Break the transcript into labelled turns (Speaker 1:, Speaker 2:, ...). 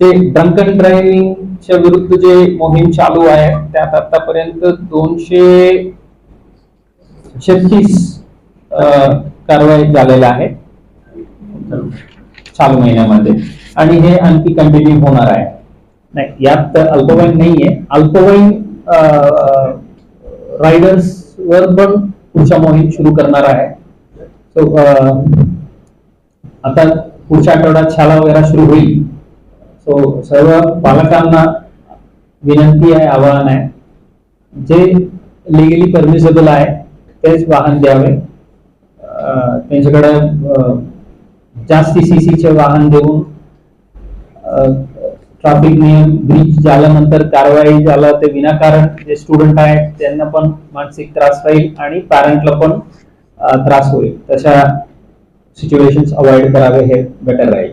Speaker 1: ते ड्रंकन ड्रायव्हिंगच्या विरुद्ध जे मोहीम चालू आहे त्यात आतापर्यंत दोनशे छत्तीस कारवाई झालेल्या आहेत. चालू महिन्यामध्ये. आणि हे आणखी कंटिन्यू होणार आहे. नाही यात अल्पवयीन नाहीये. अल्पवयीन रायडर्स वर पण पुढच्या मोहीम सुरू करणार आहे. सो आता पुढच्या आठवड्यात शाळा वगैरे सुरू होईल. सो सर्व पालकांना विनंती आहे आवाहन आहे. जे लिगली परमिसेबल आहे तेच वाहन द्यावे. त्यांच्याकडे जास्ती सी सीचे वाहन देऊन ट्रॅफिक नियम ब्रीच झाल्यानंतर कारवाई झालं ते विनाकारण जे स्टुडंट आहेत त्यांना पण मानसिक त्रास राहील आणि पॅरेंटला पण त्रास होईल. तशा सिच्युएशन अवॉइड करावे हे बेटर राहील.